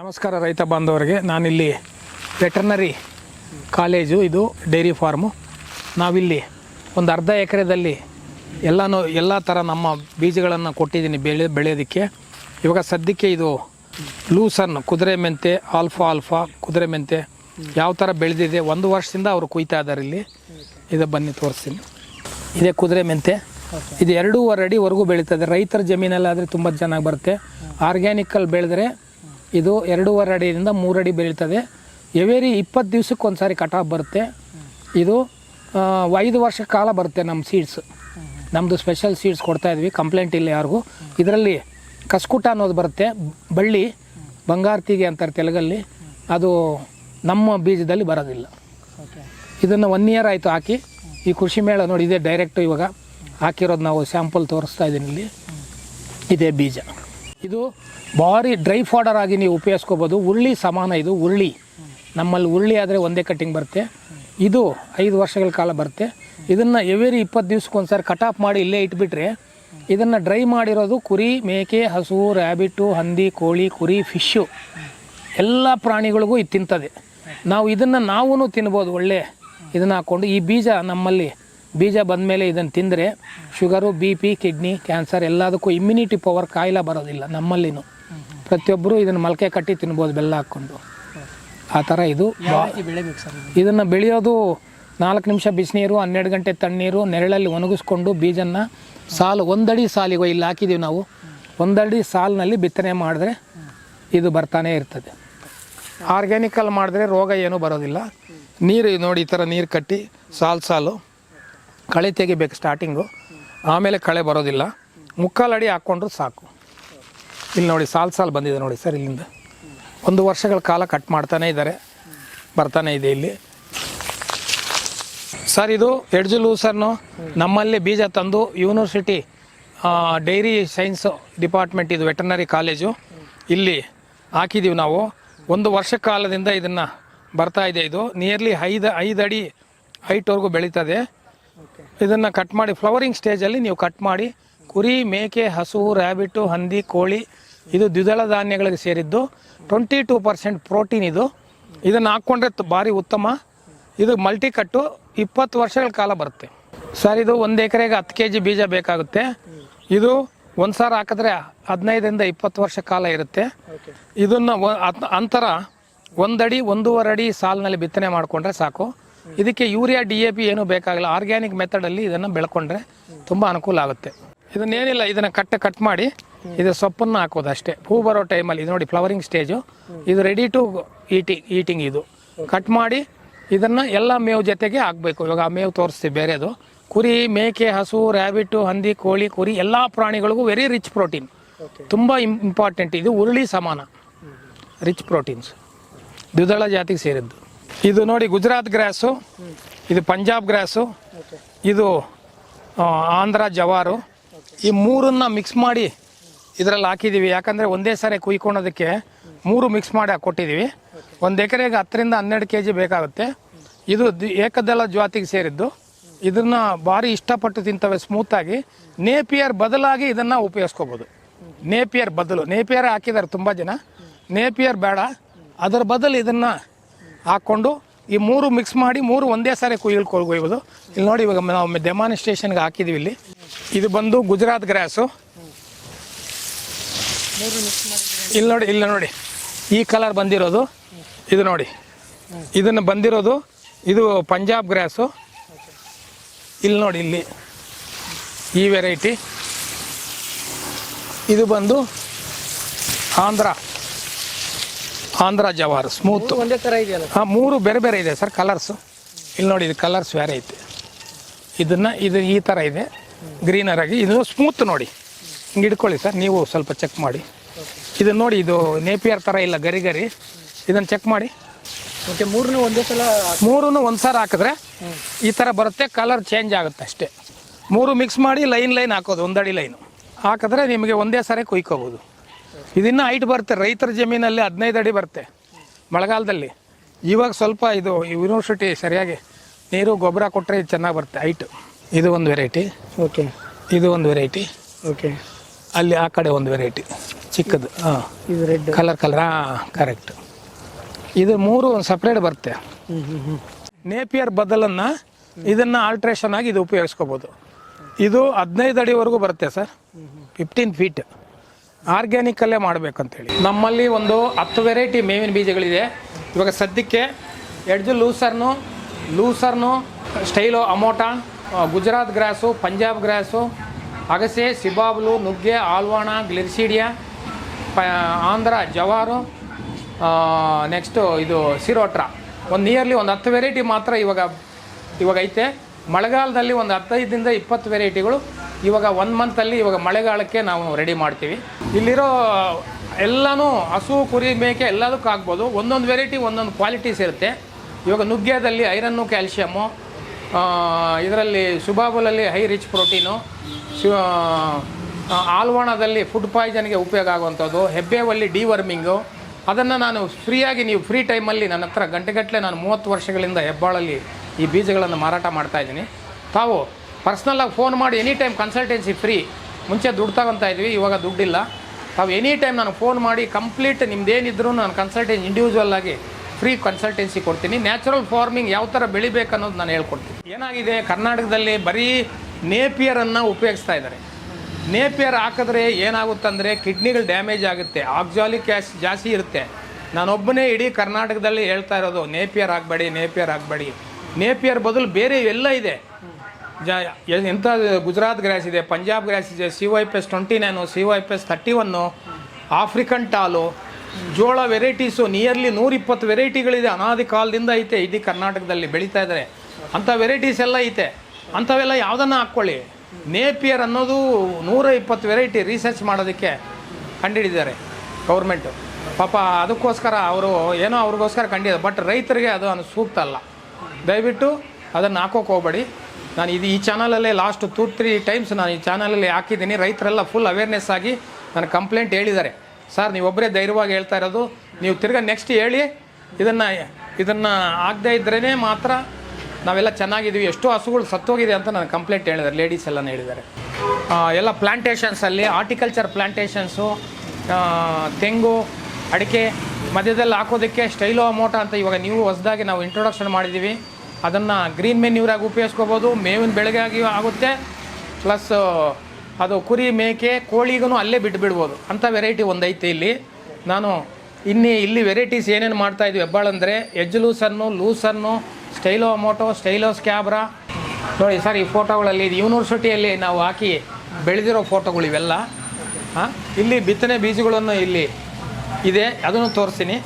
ನಮಸ್ಕಾರ ರೈತ ಬಾಂಧವರಿಗೆ. ನಾನಿಲ್ಲಿ ವೆಟರ್ನರಿ ಕಾಲೇಜು, ಇದು ಡೈರಿ ಫಾರ್ಮು. ನಾವಿಲ್ಲಿ ಒಂದು ಅರ್ಧ ಎಕರೆದಲ್ಲಿ ಎಲ್ಲನೂ, ಎಲ್ಲ ಥರ ನಮ್ಮ ಬೀಜಗಳನ್ನು ಕೊಟ್ಟಿದ್ದೀನಿ ಬೆಳೆ, ಬೆಳೆಯೋದಕ್ಕೆ. ಇವಾಗ ಸದ್ಯಕ್ಕೆ ಇದು ಲೂಸನ್ ಕುದುರೆ ಮೆಂತೆ, ಆಲ್ಫಾ ಆಲ್ಫಾ, ಕುದುರೆ ಮೆಂತೆ ಯಾವ ಥರ ಬೆಳೆದಿದೆ, ಒಂದು ವರ್ಷದಿಂದ ಅವರು ಕುಯ್ತಾ ಇದ್ದಾರೆ ಇಲ್ಲಿ. ಇದು ಬನ್ನಿ, ತೋರಿಸ್ತೀನಿ. ಇದೇ ಕುದುರೆ ಮೆಂತೆ. ಇದು ಎರಡೂವರೆ ಅಡಿವರೆಗೂ ಬೆಳೀತದೆ ರೈತರ ಜಮೀನಲ್ಲಾದರೆ ತುಂಬ ಚೆನ್ನಾಗಿ ಬರುತ್ತೆ. ಆರ್ಗ್ಯಾನಿಕಲ್ಲಿ ಬೆಳೆದ್ರೆ ಇದು ಎರಡೂವರೆ ಅಡಿಯಿಂದ ಮೂರು ಅಡಿ ಬೆಳೀತದೆ. ಎವೇರಿ ಇಪ್ಪತ್ತು ದಿವ್ಸಕ್ಕೆ ಒಂದು ಸಾರಿ ಕಟಾಫ್ ಬರುತ್ತೆ. ಇದು ಐದು ವರ್ಷ ಕಾಲ ಬರುತ್ತೆ ನಮ್ಮ ಸೀಡ್ಸ್ ನಮ್ಮದು ಸ್ಪೆಷಲ್ ಸೀಡ್ಸ್ ಕೊಡ್ತಾ ಇದ್ವಿ ಕಂಪ್ಲೇಂಟ್ ಇಲ್ಲ ಯಾರಿಗೂ. ಇದರಲ್ಲಿ ಕಸ್ಕುಟ ಅನ್ನೋದು ಬರುತ್ತೆ ಬಳ್ಳಿ ಬಂಗಾರ್ತಿಗೆ ಅಂತಾರೆ ತೆಲುಗಲ್ಲಿ. ಅದು ನಮ್ಮ ಬೀಜದಲ್ಲಿ ಬರೋದಿಲ್ಲ. ಇದನ್ನು ಒನ್ ಇಯರ್ ಆಯಿತು ಹಾಕಿ. ಈ ಕೃಷಿ ಮೇಳ ನೋಡಿ ಇದೇ ಡೈರೆಕ್ಟ್ ಇವಾಗ ಹಾಕಿರೋದು ನಾವು ಸ್ಯಾಂಪಲ್ ತೋರಿಸ್ತಾ ಇದ್ದೀನಿ ಇಲ್ಲಿ. ಇದೇ ಬೀಜ. ಇದು ಭಾರಿ ಡ್ರೈ ಫಾಡರ್ ಆಗಿ ನೀವು ಉಪಯೋಗಿಸ್ಕೋಬೋದು. ಉರುಳಿ ಸಮಾನ ಇದು ಉರುಳಿ. ನಮ್ಮಲ್ಲಿ ಉರುಳಿ ಆದರೆ ಒಂದೇ ಕಟ್ಟಿಂಗ್ ಬರುತ್ತೆ. ಇದು ಐದು ವರ್ಷಗಳ ಕಾಲ ಬರುತ್ತೆ. ಇದನ್ನು ಎವೇರಿ ಇಪ್ಪತ್ತು ದಿವ್ಸಕ್ಕೆ ಕಟ್ ಆಫ್ ಮಾಡಿ ಇಲ್ಲೇ ಇಟ್ಬಿಟ್ರೆ, ಇದನ್ನು ಡ್ರೈ ಮಾಡಿರೋದು ಕುರಿ, ಮೇಕೆ, ಹಸು ರ್ಯಾಬಿಟು ಹಂದಿ, ಕೋಳಿ, ಕುರಿ ಫಿಶ್ಶು ಎಲ್ಲ ಪ್ರಾಣಿಗಳಿಗೂ ಇದು ತಿಂತದೆ. ನಾವು ಇದನ್ನು ನಾವೂ ತಿನ್ಬೋದು ಒಳ್ಳೆ ಇದನ್ನು ಹಾಕ್ಕೊಂಡು ಈ ಬೀಜ ನಮ್ಮಲ್ಲಿ ಬೀಜ ಬಂದಮೇಲೆ ಇದನ್ನು ತಿಂದರೆ sugar B P kidney cancer ಎಲ್ಲದಕ್ಕೂ ಇಮ್ಯುನಿಟಿ ಪವರ್ ಕಾಯಿಲೆ ಬರೋದಿಲ್ಲ ನಮ್ಮಲ್ಲಿನೂ. ಪ್ರತಿಯೊಬ್ಬರು ಇದನ್ನು ಮೊಳಕೆ ಕಟ್ಟಿ ತಿನ್ಬೋದು ಬೆಲ್ಲ ಹಾಕ್ಕೊಂಡು. ಆ ಥರ ಇದು ಬಾ- ಬೆಳಿಬೇಕು ಸರ್ ಇದನ್ನು? ಬೆಳೆಯೋದು ನಾಲ್ಕು ನಿಮಿಷ ಬಿಸಿನೀರು ಹನ್ನೆರಡು ಗಂಟೆ ತಣ್ಣೀರು ನೆರಳಲ್ಲಿ ಒಣಗಿಸ್ಕೊಂಡು ಬೀಜನ ಸಾಲು ಒಂದಡಿ ಸಾಲಿಗೆ ಇಲ್ಲಿ ಹಾಕಿದ್ದೀವಿ ನಾವು. ಒಂದಡಿ ಸಾಲಿನಲ್ಲಿ ಬಿತ್ತನೆ ಮಾಡಿದ್ರೆ ಇದು ಬರ್ತಾನೆ ಇರ್ತದೆ. ಆರ್ಗ್ಯಾನಿಕಲ್ಲಿ ಮಾಡಿದ್ರೆ ರೋಗ ಏನೂ ಬರೋದಿಲ್ಲ. ನೀರು ನೋಡಿ ಈ ಥರ ನೀರು ಕಟ್ಟಿ ಸಾಲು ಸಾಲು ಕಳೆ ತೆಗಿಬೇಕು ಸ್ಟಾರ್ಟಿಂಗು ಆಮೇಲೆ ಕಳೆ ಬರೋದಿಲ್ಲ. ಮುಕ್ಕಾಲು ಅಡಿ ಹಾಕ್ಕೊಂಡ್ರು ಸಾಕು. ಇಲ್ಲಿ ನೋಡಿ, ಸಾಲು ಸಾಲು ಬಂದಿದೆ ನೋಡಿ ಸರ್ ಇಲ್ಲಿಂದ. ಒಂದು ವರ್ಷಗಳ ಕಾಲ ಕಟ್ ಮಾಡ್ತಾನೆ ಇದ್ದಾರೆ. ಬರ್ತಾನೆ ಇದೆ ಇಲ್ಲಿ. ಸರ್, ಇದು ಎಡ್ಜು ಲೂಸರ್ನು ನಮ್ಮಲ್ಲಿ ಬೀಜ ತಂದು ಯೂನಿವರ್ಸಿಟಿ ಡೈರಿ ಸೈನ್ಸ್ ಡಿಪಾರ್ಟ್ಮೆಂಟ್ ಇದು ವೆಟರ್ನರಿ ಕಾಲೇಜು ಇಲ್ಲಿ ಹಾಕಿದ್ದೀವಿ ನಾವು. ಒಂದು ವರ್ಷ ಕಾಲದಿಂದ ಇದನ್ನು ಬರ್ತಾ ಇದೆ ಇದು. ನಿಯರ್ಲಿ ಐದು ಐದು ಅಡಿ ಹೈಟ್ವರೆಗೂ ಬೆಳೀತದೆ. ಇದನ್ನು ಕಟ್ ಮಾಡಿ ಫ್ಲವರಿಂಗ್ ಸ್ಟೇಜಲ್ಲಿ ನೀವು ಕಟ್ ಮಾಡಿ ಕುರಿ ಮೇಕೆ ಹಸು ರ್ಯಾಬಿಟು ಹಂದಿ ಕೋಳಿ ಇದು ದ್ವಿದಳ ಧಾನ್ಯಗಳಿಗೆ ಸೇರಿದ್ದು ಟ್ವೆಂಟಿ ಟೂ ಪರ್ಸೆಂಟ್ ಪ್ರೋಟೀನ್ ಇದು. ಇದನ್ನು ಹಾಕ್ಕೊಂಡ್ರೆ ಭಾರಿ ಉತ್ತಮ. ಇದು ಮಲ್ಟಿ ಕಟ್ಟು ಇಪ್ಪತ್ತು ವರ್ಷಗಳ ಕಾಲ ಬರುತ್ತೆ. ಸರ್ ಇದು ಒಂದು ಎಕರೆಗೆ ಹತ್ತು ಕೆ ಜಿ ಬೀಜ ಬೇಕಾಗುತ್ತೆ. ಇದು ಒಂದು ಸಾರ ಹಾಕಿದ್ರೆ ಹದಿನೈದರಿಂದ ಇಪ್ಪತ್ತು ವರ್ಷ ಕಾಲ ಇರುತ್ತೆ. ಇದನ್ನು ಅಂತರ ಒಂದಡಿ ಒಂದೂವರೆ ಅಡಿ ಸಾಲಿನಲ್ಲಿ ಬಿತ್ತನೆ ಮಾಡಿಕೊಂಡ್ರೆ ಸಾಕು. ಇದಕ್ಕೆ ಯೂರಿಯಾ ಡಿ ಎ ಪಿ ಏನು ಬೇಕಾಗಿಲ್ಲ. ಆರ್ಗ್ಯಾನಿಕ್ ಮೆಥಡಲ್ಲಿ ಇದನ್ನು ಬೆಳ್ಕೊಂಡ್ರೆ ತುಂಬ ಅನುಕೂಲ ಆಗುತ್ತೆ. ಇದನ್ನೇನಿಲ್ಲ ಇದನ್ನು ಕಟ್ ಕಟ್ ಮಾಡಿ ಇದು ಸೊಪ್ಪನ್ನು ಹಾಕೋದು ಅಷ್ಟೇ. ಹೂ ಬರೋ ಟೈಮಲ್ಲಿ ಇದು ನೋಡಿ ಫ್ಲವರಿಂಗ್ ಸ್ಟೇಜು ಇದು ರೆಡಿ ಟು ಈಟಿಂಗ್ ಈಟಿಂಗ್ ಇದು. ಕಟ್ ಮಾಡಿ ಇದನ್ನು ಎಲ್ಲ ಮೇವು ಜೊತೆಗೆ ಹಾಕಬೇಕು. ಇವಾಗ ಆ ಮೇವು ತೋರಿಸ್ತೀವಿ ಬೇರೆದು. ಕುರಿ ಮೇಕೆ ಹಸು ರ್ಯಾಬಿಟ್ಟು ಹಂದಿ ಕೋಳಿ ಕುರಿ ಎಲ್ಲ ಪ್ರಾಣಿಗಳಿಗೂ ವೆರಿ ರಿಚ್ ಪ್ರೋಟೀನ್ ತುಂಬ ಇಂಪಾರ್ಟೆಂಟ್ ಇದು ಉರುಳಿ ಸಮಾನ. ರಿಚ್ ಪ್ರೋಟೀನ್ಸ್ ದ್ವಿದಳ ಜಾತಿಗೆ ಸೇರಿದ್ದು. ಇದು ನೋಡಿ ಗುಜರಾತ್ ಗ್ರಾಸು, ಇದು ಪಂಜಾಬ್ ಗ್ರಾಸು, ಇದು ಆಂಧ್ರ ಜವಾರು. ಈ ಮೂರನ್ನ ಮಿಕ್ಸ್ ಮಾಡಿ ಇದರಲ್ಲಿ ಹಾಕಿದ್ದೀವಿ ಯಾಕಂದರೆ ಒಂದೇ ಸಾರಿ ಕುಯ್ಕೊಳೋದಕ್ಕೆ ಮೂರು ಮಿಕ್ಸ್ ಮಾಡಿ ಕೊಟ್ಟಿದ್ದೀವಿ ಒಂದು ಎಕರೆಗೆ ಹತ್ತರಿಂದ ಹನ್ನೆರಡು ಕೆ ಜಿ ಬೇಕಾಗುತ್ತೆ. ಇದು ಏಕದಳ ಜಾತಿಗೆ ಸೇರಿದ್ದು. ಇದನ್ನು ಭಾರಿ ಇಷ್ಟಪಟ್ಟು ತಿಂತವೆ ಸ್ಮೂತಾಗಿ ನೇಪಿಯರ್ ಬದಲಾಗಿ ಇದನ್ನು ಉಪಯೋಗಿಸ್ಕೋಬೋದು. ನೇಪಿಯರ್ ಬದಲು. ನೇಪಿಯರ್ ಹಾಕಿದ್ದಾರೆ ತುಂಬ ಜನ. ನೇಪಿಯರ್ ಬೇಡ. ಅದರ ಬದಲು ಇದನ್ನು ಹಾಕ್ಕೊಂಡು ಈ ಮೂರು ಮಿಕ್ಸ್ ಮಾಡಿ ಮೂರು ಒಂದೇ ಸಾರಿ ಕುಯ್ಕೊಳ್ಬೋದು ಇಲ್ಲಿ ನೋಡಿ ಇವಾಗ ನಾವು ಡೆಮಾನಿಸ್ಟ್ರೇಷನ್ಗೆ ಹಾಕಿದ್ದೀವಿ ಇಲ್ಲಿ. ಇದು ಬಂದು ಗುಜರಾತ್ ಗ್ರಾಸು. ಇಲ್ಲಿ ನೋಡಿ ಇಲ್ಲಿ ನೋಡಿ. ಈ ಕಲರ್ ಬಂದಿರೋದು. ಇದು ನೋಡಿ. ಇದನ್ನು ಬಂದಿರೋದು. ಇದು ಪಂಜಾಬ್ ಗ್ರಾಸು. ಇಲ್ಲಿ ನೋಡಿ, ಇಲ್ಲಿ. ಈ ವೆರೈಟಿ ಇದು ಬಂದು ಆಂಧ್ರ. ಆಂಧ್ರ ಜವಾರ್ ಸ್ಮೂತ್. ಒಂದೇ ಥರ ಇದೆಯಲ್ಲ? ಹಾಂ ಮೂರು ಬೇರೆ ಬೇರೆ ಇದೆ ಸರ್ ಕಲರ್ಸು ಇಲ್ಲಿ ನೋಡಿ ಇದು ಕಲರ್ಸ್ ಬೇರೆ ಐತೆ. ಇದನ್ನು ಇದು ಈ ಥರ ಇದೆ. ಗ್ರೀನರ್ ಆಗಿ ಇದು ಸ್ಮೂತ್ ನೋಡಿ. ಹಿಂಗೆ ಇಟ್ಕೊಳ್ಳಿ ಸರ್ ನೀವು ಸ್ವಲ್ಪ ಚೆಕ್ ಮಾಡಿ. ಇದನ್ನು ನೋಡಿ ಇದು ನೇಪಿಯರ್ ಥರ ಇಲ್ಲ ಗರಿ ಗರಿ. ಇದನ್ನು ಚೆಕ್ ಮಾಡಿ. ಓಕೆ ಮೂರನ್ನೂ ಒಂದೇ ಸಲ ಮೂರೂ ಒಂದು ಸಾರಿ ಹಾಕಿದ್ರೆ ಈ ಥರ ಬರುತ್ತೆ ಕಲರ್ ಚೇಂಜ್ ಆಗುತ್ತೆ ಅಷ್ಟೇ. ಮೂರು ಮಿಕ್ಸ್ ಮಾಡಿ ಲೈನ್ ಲೈನ್ ಹಾಕೋದು ಒಂದಡಿ ಲೈನು ಹಾಕಿದ್ರೆ ನಿಮಗೆ ಒಂದೇ ಸಾರಿ ಕುಯ್ಕೋಬೋದು. ಇದನ್ನು ಹೈಟ್ ಬರುತ್ತೆ ರೈತರ ಜಮೀನಲ್ಲಿ ಹದಿನೈದು ಅಡಿ ಬರುತ್ತೆ ಮಳೆಗಾಲದಲ್ಲಿ. ಇವಾಗ ಸ್ವಲ್ಪ ಇದು ಯೂನಿವರ್ಸಿಟಿ ಸರಿಯಾಗಿ ನೀರು ಗೊಬ್ಬರ ಕೊಟ್ಟರೆ ಇದು ಚೆನ್ನಾಗಿ ಬರುತ್ತೆ ಹೈಟ್ ಇದು ಒಂದು ವೆರೈಟಿ ಓಕೆ ಇದು ಒಂದು ವೆರೈಟಿ ಓಕೆ ಅಲ್ಲಿ ಆ ಕಡೆ ಒಂದು ವೆರೈಟಿ ಚಿಕ್ಕದು ಹಾಂ. ಇದು ರೆಡ್ ಕಲರ್ ಕಲರ್ ಹಾಂ ಕರೆಕ್ಟ್ ಇದು ಮೂರು ಒಂದು ಸಪ್ರೇಟ್ ಬರುತ್ತೆ ನೇಪಿಯರ್ ಬದಲನ್ನು ಇದನ್ನು ಆಲ್ಟ್ರೇಷನ್ ಆಗಿ ಇದು ಉಪಯೋಗಿಸ್ಕೋಬೋದು. ಇದು ಹದಿನೈದು ಅಡಿವರೆಗೂ ಬರುತ್ತೆ ಸರ್. ಫಿಫ್ಟೀನ್ ಫೀಟ್ ಆರ್ಗ್ಯಾನಿಕಲ್ಲೇ ಮಾಡಬೇಕಂತೇಳಿ. ನಮ್ಮಲ್ಲಿ ಒಂದು ಹತ್ತು ವೆರೈಟಿ ಮೇವಿನ ಬೀಜಗಳಿದೆ. ಇವಾಗ ಸದ್ಯಕ್ಕೆ ಎಡ್ಜು ಲೂಸರ್ನು ಲೂಸರ್ನು, ಸ್ಟೈಲು ಅಮೋಟ ಗುಜರಾತ್ ಗ್ರಾಸು, ಪಂಜಾಬ್ ಗ್ರಾಸು, ಅಗಸೆ, ಸಿಬಾಬ್ಲು, ನುಗ್ಗೆ, ಆಲ್ವಾಣ, ಗ್ಲಿರ್ಸಿಡಿಯಾ, ಪ, ಆಂಧ್ರ, ಜವಾರು ನೆಕ್ಸ್ಟು ಇದು ಸಿರೋಟ್ರಾ. ಒಂದು ನಿಯರ್ಲಿ ಒಂದು ಹತ್ತು ವೆರೈಟಿ ಮಾತ್ರ ಇವಾಗ ಇವಾಗೈತೆ ಮಳೆಗಾಲದಲ್ಲಿ ಒಂದು ಹತ್ತೈದರಿಂದ ಇಪ್ಪತ್ತು ವೆರೈಟಿಗಳು ಇವಾಗ ಒನ್ ಮಂತಲ್ಲಿ ಇವಾಗ ಮಳೆಗಾಲಕ್ಕೆ ನಾವು ರೆಡಿ ಮಾಡ್ತೀವಿ. ಇಲ್ಲಿರೋ ಎಲ್ಲನೂ ಹಸು ಕುರಿ ಮೇಕೆ ಎಲ್ಲದಕ್ಕೂ ಆಗ್ಬೋದು. ಒಂದೊಂದು ವೆರೈಟಿ ಒಂದೊಂದು ಕ್ವಾಲಿಟೀಸ್ ಇರುತ್ತೆ. ಇವಾಗ ನುಗ್ಗೆಯದಲ್ಲಿ ಐರನ್ನು ಕ್ಯಾಲ್ಶಿಯಮ್ಮು ಇದರಲ್ಲಿ ಸುಬಾಬುಲಲ್ಲಿ ಹೈ ರಿಚ್ ಪ್ರೋಟೀನು ಆ, ಆಲ್ವಾಣದಲ್ಲಿ ಫುಡ್ ಪಾಯ್ಸನ್ಗೆ ಉಪಯೋಗ ಆಗುವಂಥದ್ದು ಹೆಬ್ಬೇವಲ್ಲಿ ಡಿವರ್ಮಿಂಗು ಅದನ್ನು ನಾನು ಫ್ರೀಯಾಗಿ ನೀವು ಫ್ರೀ ಟೈಮಲ್ಲಿ ನನ್ನ ಹತ್ರ ಗಂಟೆಗಟ್ಟಲೆ ನಾನು ಮೂವತ್ತು ವರ್ಷಗಳಿಂದ ಹೆಬ್ಬಾಳಲ್ಲಿ ಈ ಬೀಜಗಳನ್ನು ಮಾರಾಟ ಮಾಡ್ತಾಯಿದ್ದೀನಿ ತಾವು ಪರ್ಸ್ನಲ್ಲಾಗಿ ಫೋನ್ ಮಾಡಿ ಎನಿ ಟೈಮ್ ಕನ್ಸಲ್ಟೆನ್ಸಿ ಫ್ರೀ ಮುಂಚೆ ದುಡ್ಡು ತಗೊತಾ ಇದ್ವಿ, ಇವಾಗ ದುಡ್ಡಿಲ್ಲ. ತಾವು ಎನಿ ಟೈಮ್ ನಾನು ಫೋನ್ ಮಾಡಿ ಕಂಪ್ಲೀಟ್ ನಿಮ್ದೇನಿದ್ರು ನಾನು ಕನ್ಸಲ್ಟೆನ್ಸಿ ಇಂಡಿವಿಜುವಲ್ ಆಗಿ ಫ್ರೀ ಕನ್ಸಲ್ಟೆನ್ಸಿ ಕೊಡ್ತೀನಿ. ನ್ಯಾಚುರಲ್ ಫಾರ್ಮಿಂಗ್ ಯಾವ ಥರ ಬೆಳಿಬೇಕು ಅನ್ನೋದು ನಾನು ಹೇಳ್ಕೊಡ್ತೀನಿ. ಏನಾಗಿದೆ? ಕರ್ನಾಟಕದಲ್ಲಿ ಬರೀ ನೇಪಿಯರನ್ನು ಉಪಯೋಗಿಸ್ತಾ ಇದ್ದಾರೆ. ನೇಪಿಯರ್ ಹಾಕಿದ್ರೆ ಏನಾಗುತ್ತಂದರೆ ಕಿಡ್ನಿಗಳು ಡ್ಯಾಮೇಜ್ ಆಗುತ್ತೆ ಆಕ್ಸಾಲಿಕ್ ಆ್ಯಸಿಡ್ ಜಾಸ್ತಿ ಇರುತ್ತೆ. ನಾನೊಬ್ಬನೇ ಇಡೀ ಕರ್ನಾಟಕದಲ್ಲಿ ಹೇಳ್ತಾ ಇರೋದು ನೇಪಿಯರ್ ಆಗಬೇಡಿ ನೇಪಿಯರ್ ಆಗಬೇಡಿ ನೇಪಿಯರ್ ಬದಲು ಬೇರೆ ಎಲ್ಲ ಇದೆ. ಎಂಥ ಗುಜರಾತ್ ಗ್ರಾಸ್ ಇದೆ, ಪಂಜಾಬ್ ಗ್ರಾಸ್ ಇದೆ C Y P S twenty nine C Y P S thirty one African tall ಜೋಳ ವೆರೈಟೀಸು ನಿಯರ್ಲಿ ನೂರಿಪ್ಪತ್ತು ವೆರೈಟಿಗಳಿದೆ ಅನಾದಿ ಕಾಲದಿಂದ ಐತೆ, ಇಡೀ ಕರ್ನಾಟಕದಲ್ಲಿ ಬೆಳೀತಾ ಇದ್ದಾರೆ. ಅಂಥ ವೆರೈಟೀಸ್ ಎಲ್ಲ ಐತೆ. ಅಂಥವೆಲ್ಲ ಯಾವುದನ್ನು ಹಾಕ್ಕೊಳ್ಳಿ? ನೇಪಿಯರ್ ಅನ್ನೋದು ನೂರ ಇಪ್ಪತ್ತು ವೆರೈಟಿ ರಿಸರ್ಚ್ ಮಾಡೋದಕ್ಕೆ ಕಂಡಿಡಿದ್ದಾರೆ ಗೌರ್ಮೆಂಟು ಪಾಪ ಅದಕ್ಕೋಸ್ಕರ ಅವರು ಏನೋ ಅವ್ರಿಗೋಸ್ಕರ ಕಂಡಿದ್ದಾರೆ ಬಟ್ ರೈತರಿಗೆ ಅದು ಅನು ಸೂಕ್ತ ಅಲ್ಲ. ದಯವಿಟ್ಟು ಅದನ್ನು ಹಾಕೋಕೆ ಹೋಗ್ಬೇಡಿ. ನಾನು ಇದು ಈ ಚಾನಲಲ್ಲೇ ಲಾಸ್ಟ್ ಟೂ ತ್ರೀ ಟೈಮ್ಸ್ ನಾನು ಈ ಚಾನಲಲ್ಲಿ ಹಾಕಿದ್ದೀನಿ. ರೈತರೆಲ್ಲ ಫುಲ್ ಅವೇರ್ನೆಸ್ ಆಗಿ ನನ್ನ ಕಂಪ್ಲೇಂಟ್ ಹೇಳಿದ್ದಾರೆ. ಸರ್ ನೀವೊಬ್ಬರೇ ಧೈರ್ಯವಾಗಿ ಹೇಳ್ತಾ ಇರೋದು, ನೀವು ತಿರ್ಗಾ ನೆಕ್ಸ್ಟ್ ಹೇಳಿ. ಇದನ್ನು ಇದನ್ನು ಆಗದೇ ಇದ್ರೇ ಮಾತ್ರ ನಾವೆಲ್ಲ ಚೆನ್ನಾಗಿದ್ದೀವಿ. ಎಷ್ಟೋ ಹಸುಗಳು ಸತ್ತೋಗಿದೆ ಅಂತ ನನ್ನ ಕಂಪ್ಲೇಂಟ್ ಹೇಳಿದ್ದಾರೆ. ಲೇಡೀಸ್ ಎಲ್ಲ ಹೇಳಿದ್ದಾರೆ. ಎಲ್ಲ ಪ್ಲ್ಯಾಂಟೇಷನ್ಸಲ್ಲಿ ಆರ್ಟಿಕಲ್ಚರ್ ಪ್ಲ್ಯಾಂಟೇಷನ್ಸು ತೆಂಗು, ಅಡಿಕೆ ಮಧ್ಯದಲ್ಲಿ ಹಾಕೋದಕ್ಕೆ ಸ್ಟೈಲೋ ಅಮೋಟ ಅಂತ ಇವಾಗ ನೀವು ಹೊಸದಾಗಿ ನಾವು ಇಂಟ್ರೊಡಕ್ಷನ್ ಮಾಡಿದ್ದೀವಿ. ಅದನ್ನು ಗ್ರೀನ್ ಮೆನ್ಯೂರಾಗಿ ಉಪಯೋಗಿಸ್ಕೋಬೋದು. ಮೇವಿನ ಬೆಳೆಗಾಗಿ ಆಗುತ್ತೆ. ಪ್ಲಸ್ ಅದು ಕುರಿ ಮೇಕೆ ಕೋಳಿಗೂ ಅಲ್ಲೇ ಬಿಟ್ಟು ಬಿಡ್ಬೋದು ಅಂಥ ವೆರೈಟಿ ಒಂದೈತೆ ಇಲ್ಲಿ. ನಾನು ಇನ್ನಿ ಇಲ್ಲಿ ವೆರೈಟೀಸ್ ಏನೇನು ಮಾಡ್ತಾ ಇದ್ವಿ ಹೆಬ್ಬಾಳಂದರೆ ಎಜ್ ಲೂಸನ್ನು ಲೂಸನ್ನು ಸ್ಟೈಲೋ ಮೋಟೋ ಸ್ಟೈಲೋ ಸ್ಕ್ಯಾಬ್ರಾ ನೋಡಿ ಸರ್, ಈ ಫೋಟೋಗಳಲ್ಲಿ ಇದು ಯೂನಿವರ್ಸಿಟಿಯಲ್ಲಿ ನಾವು ಹಾಕಿ ಬೆಳೆದಿರೋ ಫೋಟೋಗಳು ಇವೆಲ್ಲ. ಹಾಂ ಇಲ್ಲಿ ಬಿತ್ತನೆ ಬೀಜಗಳನ್ನು ಇಲ್ಲಿ ಇದೆ. ಅದನ್ನು ತೋರಿಸ್ತೀನಿ.